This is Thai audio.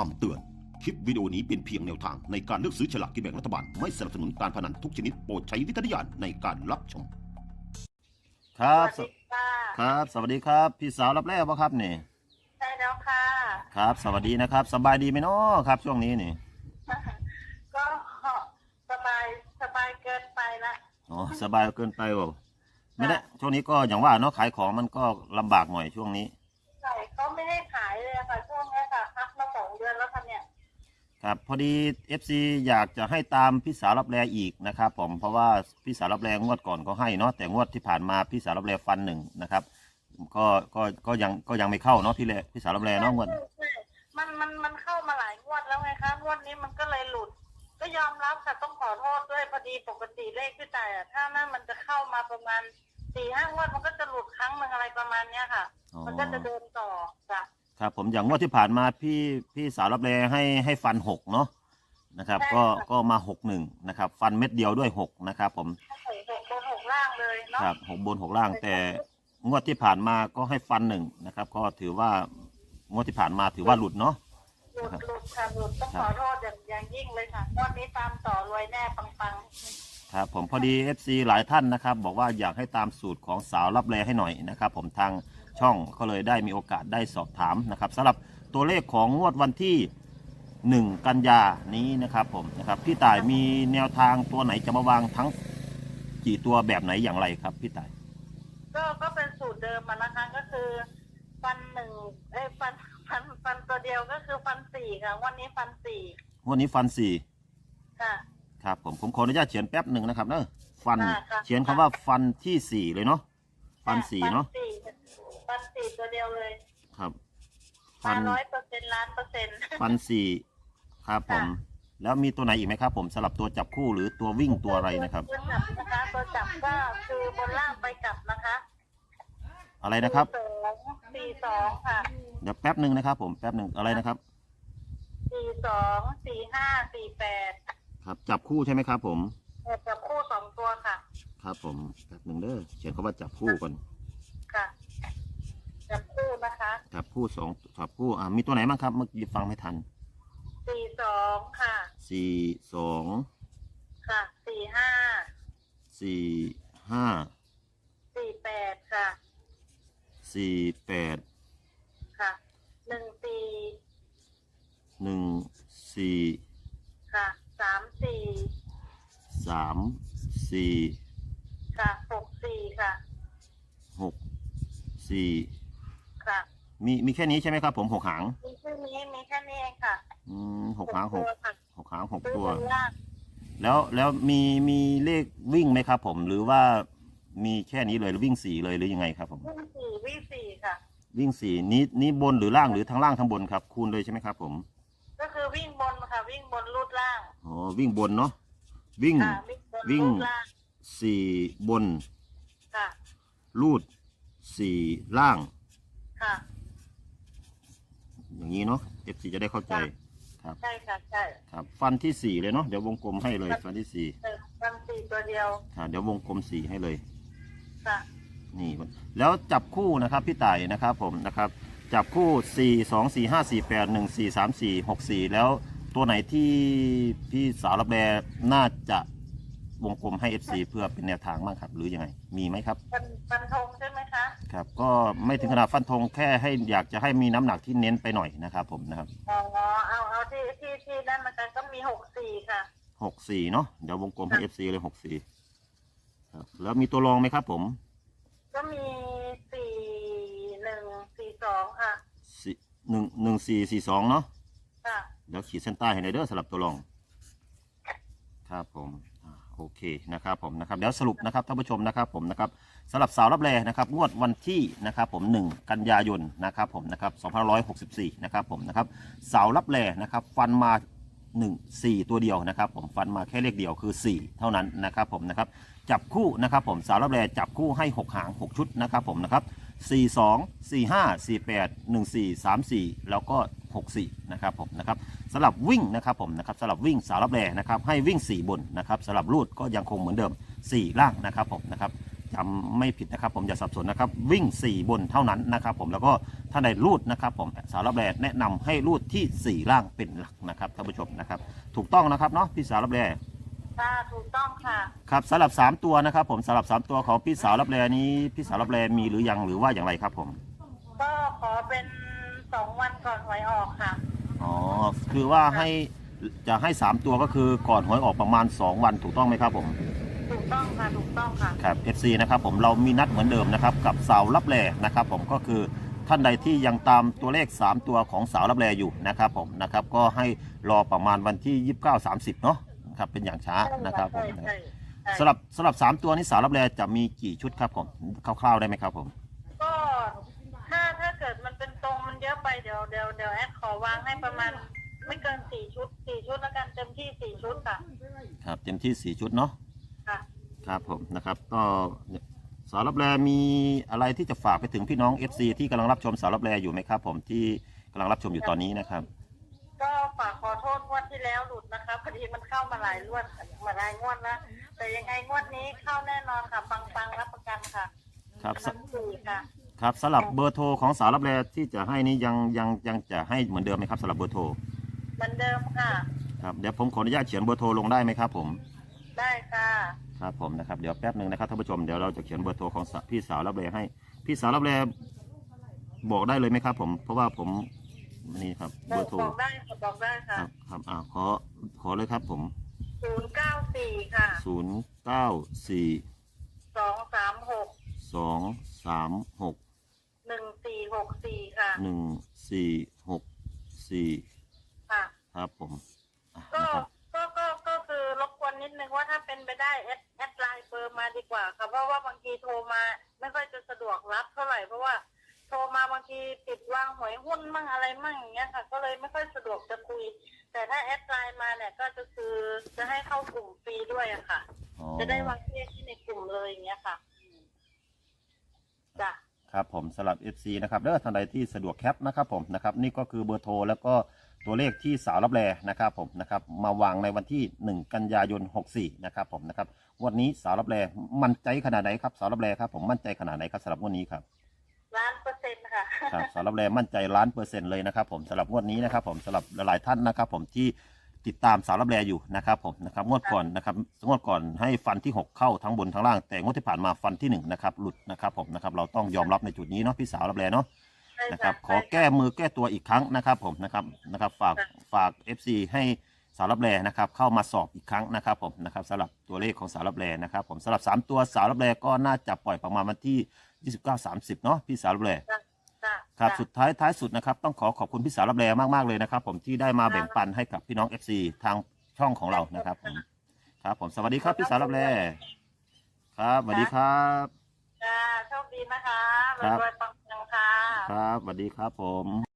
คำเตือน คลิปวิดีโอนี้เป็นเพียงแนวทางในการเลือกซื้อฉลากกินแบ่งรัฐบาล ไม่สนับสนุนการพนันทุกชนิดโปรดใช้วิจารณญาณในการรับชม ครับสวัสดีค่ะครับ สวัสดีครับ พี่สาวรับแรกปะครับนี่ใช่แล้วค่ะ ครับ สวัสดีนะครับ สบายดีไหมเนาะครับ ช่วงนี้นี่ก็สบายสบายเกินไปละอ๋อสบายเกินไปบ่ไม่ได้ช่วงนี้ก็อย่างว่าเนาะขายของมันก็ลำบากหน่อยช่วงนี้ ใช่เขาไม่ให้ขายเลยอะค่ะช่วงเนี้ยค่ะ ครับพอดี FC อยากจะให้ตามพี่สาวรับแรอีกนะครับผมเพราะว่าพี่สาวรับแรงวดก่อนก็ให้เนาะแต่งวดที่ผ่านมาพี่สาวรับแรฟันหนึ่งนะครับ ก็ก็ก็ยังก็ยังไม่เข้าเนาะพี่แรพี่สาวรับแรเนาะงวดใช่ใช่มันมันมันเข้ามาหลายงวดแล้วไงคะงวดนี้มันก็เลยหลุด ก็ยอมรับค่ะต้องขอโทษด้วยพอดีปกติเลขที่จ่ายอะถ้านั่นมันจะเข้ามาประมาณสี่ห้างวดมันก็จะหลุดครั้งหนึ่งอะไรประมาณเนี้ยค่ะ อ๋อมันก็จะเดินต่อจ้ะ ครับผมอย่างงวดที่ผ่านมาพี่พี่สาวรับแรให้ให้ฟันหกเนาะนะครับ ก็ก็มาหกหนึ่งนะครับ ฟันเม็ดเดียวด้วยหกนะครับผมใส่หกบนหกล่างเลยเนาะครับหกบนหกล่างแต่ งวดที่ผ่านมาก็ให้ฟันหนึ่งนะครับ ก็ถือว่างวดที่ผ่านมาถือว่าหลุดเนาะ หลุดหลุดค่ะหลุดต้องขอโทษอย่างอย่างยิ่งเลยค่ะงวันนี้ตามต่อรวยแน่ปังครับผมพอดี FC หลายท่านนะครับ บอกว่าอยากให้ตามสูตรของสาวรับแลให้หน่อยนะครับ ผมทาง ช่องก็เลยได้มีโอกาสได้สอบถามนะครับสำหรับตัวเลขของงวดวันที่ 1 กันยานี้นะครับผมนะครับพี่ต่ายมีแนวทางตัวไหนจะมาวางทั้งกี่ตัวแบบไหนอย่างไรครับพี่ต่ายๆก็ก็เป็นสูตรเดิมมานะคะก็คือ ฟันหนึ่งเอ้ยฟันฟันฟันตัวเดียวก็คือฟันสี่ค่ะงวันนี้ฟันสี่งวดนี้ฟันสี่ค่ะ ครับผมผมขออนุญาตเขียนแป๊บหนึ่งนะครับเนอะฟันค่ะค่ะ เขียนคำว่าฟันที่สี่เลยเนาะฟันสี่เนาะ ฟันสี่ฟันสี่ ตัวเดียวเลยครับฟัมานร้อยเปอร์เซ็นต์ล้านเปอร์เซ็นต์ ฟันสี่ครับผม ค่ะ แล้วมีตัวไหนอีกไหมครับ ผมสลับตัวจับคู่หรือตัววิ่งตัวอะไรนะครับ ตัวจับนะคะตัวจับก็คือบนล่างไปกลับนะคะอะไรนะครับ สองสี่สองค่ะเดี๋ยวแป๊บหนึ่งนะครับ ผมแป๊บหนึ่งอะไรนะครับ สี่สองสี่ห้าสี่แปดครับ จับคู่ใช่ไหมครับ ผม จับคู่สองตัวค่ะ ครับผมแป๊บหนึ่งเด้อเขียนคำว่าจับคู่ก่อน ค่ะ จับคู่นะคะ จับคู่สองจับคู่อ่ามีตัวไหนบ้างครับ เมื่อกี้ฟังไม่ทันสี่สองค่ะสี่สองค่ะสี่ห้าสี่ห้าสี่แปดค่ะสี่แปดค่ะหนึ่งสี่หนึ่งสี่ค่ะสามสี่สามสี่ค่ะหกสี่ค่ะหกสี่ค่ะ มีมีแค่นี้ใช่ไหมครับ ผมหกหางมีแค่นี้มีแค่นี้เองค่ะอืมหกหางหกตัวค่ะหกหางหกซื้อตัวบนล่างแล้วแล้วมีมีเลขวิ่งไหมครับ ผมหรือว่ามีแค่นี้เลยหรือวิ่งสี่เลยหรือยังไงครับ ผม วิ่งสี่วิ่งสี่ค่ะ วิ่งสี่นี้นี้บนหรือล่างหรือทั้งล่างทั้งบนครับ คูณเลยใช่ไหมครับ ผมก็คือวิ่งบนค่ะ วิ่งบนรูดล่างอ๋อวิ่งบนเนาะวิ่ง ค่ะวิ่งบนวิ่งรูดล่างสี่บนค่ะ รูดสี่ล่าง ค่ะ อย่างนี้เนาะเอฟซีจะได้เข้าใจ ครับ ใช่ค่ะใช่ครับ ฟันที่สี่เลยเนาะเดี๋ยววงกลมให้เลยฟันที่สี่เออฟันสี่ตัวเดียวค่ะเดี๋ยววงกลมสี่ให้เลย ค่ะนี่แล้วจับคู่นะครับพี่ต่ายนะครับผมนะครับ จับคู่ 4 2 4 5 4 8 1 4 3 4 6 4 แล้วตัวไหนที่พี่สาวรับแบน่าจะ วงกลมให้ FC เพื่อเป็นแนวทางบ้างครับ หรือยังไง มีไหมครับ ฟันฟันธงใช่ไหมคะครับ ก็ไม่ถึงขนาดฟันธงแค่ให้อยากจะให้มีน้ำหนักที่เน้นไปหน่อยนะครับผมนะครับอ๋อเอาเอาที่ที่ที่นั่นมันกันก็มีหกสี่ค่ะ6 4เนาะเดี๋ยววงกลมให้ FC เลย6 4ครับแล้วมีตัวรองไหมครับผมก็มีสี่หนึ่งสี่สองค่ะสี่หนึ่งหนึ่งสี่สี่สองเนาะค่ะ เดี๋ยวขีดเส้นใต้ให้ในอยเด้อสำหรับตัวรอง ครับผมอ่า โอเคนะครับผมนะครับเดี๋ยวสรุปนะครับท่านผู้ชมนะครับผมนะครับสำหรับสาวรับแรนะครับงวดวันที่นะครับผม 1 กันยายนนะครับผมนะครับ2564นะครับผมนะครับสาวรับแรนะครับฟันมา1 4 ตัวเดียวนะครับผมฟันมาแค่เลขเดียวคือ 4 เท่านั้นนะครับผมนะครับจับคู่นะครับผมสาวรับแรจับคู่ให้ 6 หาง 6 ชุดนะครับผมนะครับ 42 45 48 14 34 แล้วก็ 64นะครับผมนะครับสำหรับวิ่งนะครับผมนะครับสำหรับวิ่งสาวรับแรนะครับให้วิ่ง 4 บนนะครับสำหรับรูดก็ยังคงเหมือนเดิม 4 ล่างนะครับผมนะครับจำไม่ผิดนะครับผมอย่าสับสนนะครับวิ่ง 4 บนเท่านั้นนะครับผมแล้วก็ถ้าในรูดนะครับผมสาวรับแลแนะนำให้รูดที่ 4 ล่างเป็นหลักนะครับท่านผู้ชมนะครับถูกต้องนะครับเนาะพี่สาวรับแลค่ะถูกต้องค่ะครับสำหรับ 3 ตัวนะครับผมสำหรับ 3 ตัวของพี่สาวรับแลนี้พี่สาวรับแลมีหรือยังหรือว่าอย่างไรครับผมก็ขอเป็น สองวันก่อนหวยออกค่ะ อ๋อ คือว่าให้จะให้3ตัวก็คือก่อนหวยออกประมาณ 2 วันถูกต้องไหมครับผม ถูกต้องค่ะ ถูกต้องค่ะ ครับ FC นะครับผมเรามีนัดเหมือนเดิมนะครับกับสาวรับแลนะครับผมก็คือท่านใดที่ยังตามตัวเลข 3 ตัวของสาวรับแลอยู่นะครับผมนะครับก็ให้รอประมาณวันที่ 29 30 เนาะครับเป็นอย่างช้านะครับผมใช่ใช่ใช่สำหรับสำหรับ 3 ตัวนี้สาวรับแลจะมีกี่ชุดครับผมคร่าวๆได้ไหมครับผม ก็ถ้าถ้าเกิดมันเป็นตรงมันเยอะ ไปเดี๋ยวเดี๋ยวเดี๋ยวแอดขอวางให้ประมาณ ไม่เกินสี่ชุดสี่ชุดแล้วกันเต็มที่สี่ชุดค่ะ ครับเต็มที่4ชุดเนาะค่ะ ครับผมนะครับก็สาวรับแลมีอะไรที่จะฝากไปถึงพี่น้อง FC ที่กำลังรับชมสาวรับแลอยู่ไหมครับ ผมที่กำลังรับชมอยู่ตอนนี้นะครับก็ฝากขอโทษงวดที่แล้วหลุดนะคะพอดีมันเข้ามาหลายงวดมาหลายงวดแล้วแต่ยังไงงวดนี้เข้าแน่นอนค่ะปังๆรับประกันค่ะครับสทั้งสี่ค่ะ ครับสำหรับเบอร์โทรของสาวรับแลที่จะให้นี้ยังยังยังจะให้เหมือนเดิมไหมครับสำหรับเบอร์โทรเหมือนเดิมค่ะ ครับเดี๋ยวผมขออนุญาตเขียนเบอร์โทรลงได้ไหมครับ ผมได้ค่ะครับผมนะครับเดี๋ยวแป๊บหนึ่งนะครับท่านผู้ชมเดี๋ยวเราจะเขียนเบอร์โทรของสะพี่สาวรับแลให้ พี่สาวรับแลบอกได้เลยไหมครับ ผม เพราะว่าผมนี่ครับเบอร์โทรบอกได้ค่ะบอกได้คค่ะรับครับอ่าขอขอเลยครับผม ศูนย์เก้าสี่ค่ะศูนย์เก้าสี่สองสามหกสองสาม หกหนึ่งสี่หกสี่ค่ะหนึ่งสี่หกสี่ค่ะ ครับผมอะก็นะครับก็ก็ก็คือรบกวนนิดนึงว่าถ้าเป็นไปได้แอดแอดไลน์เบอร์มาดีกว่าค่ะเพราะว่าบางทีโทรมาไม่ค่อยจะสะดวกรับเท่าไหร่เพราะว่าโทรมาบางทีติดวางหวยหุ้นมั่งอะไรมั่งอย่างเงี้ยค่ะ ก็เลยไม่ค่อยสะดวกจะคุย แต่ถ้าแอดไลน์มาเนี่ยก็จะคือจะให้เข้ากลุ่มฟรีด้วยอะค่ะ อ๋อจะได้วางเลขที่ในกลุ่มเลยอย่างเงี้ยค่ะจ้ะ ครับผมสำหรับ FC นะครับเด้อท่านใดที่สะดวกแคปนะครับผมนะครับนี่ก็คือเบอร์โทรแล้วก็ตัวเลขที่สาวรับแลนะครับผมนะครับมาวางในวันที่ 1 กันยายน 64 นะครับผมนะครับงวันนี้สาวรับแลมั่นใจขนาดไหนครับสาวรับแลครับผมมั่นใจขนาดไหนครับสำหรับงวันนี้ครับล้านเปอร์เซ็นต์ค่ะครับสาวรับแลมั่นใจล้านเปอร์เซ็นต์เลยนะครับผมสำหรับงวดนี้นะครับผมสำหรับหลายๆท่านนะครับผมที่ ติดตามสาวรับแลอยู่นะครับผมนะครับงวดก่อนนะครับงวดก่อนให้ฟันที่ 6 เข้าทั้งบนทั้งล่าง แต่งวดที่ผ่านมาฟันที่1นะครับหลุดนะครับผมนะครับเราต้องยอมรับในจุดนี้เนาะพี่สาวรับแลเนาะใช่นะครับขอใช่แก้มือแก้ตัวอีกครั้งนะครับผมนะครับนะครับฝากค่ะฝาก FC ให้สาวรับแลนะครับเข้ามาสอบอีกครั้งนะครับผมนะครับสำหรับตัวเลขของสาวรับแลนะครับผมสำหรับ 3 ตัวสาวรับแลก็น่าจะปล่อยประมาณวันที่ 29-30เนาะพี่สาวรับแลจ้ะจ้ะ ครับจ้ะสุดท้ายท้ายสุดนะครับต้องขอขอบคุณพี่สาวรับแลมากๆเลยนะครับผมที่ได้มาแบ่งปันให้กับพี่น้อง FC ทางช่องของเรานะครับผมครับ ผมสวัสดีครับพี่สาวรับแลครับสวัสดีครับจ้าโชคดีนะคะครับรวยๆปังๆค่ะครับสวัสดีครับผม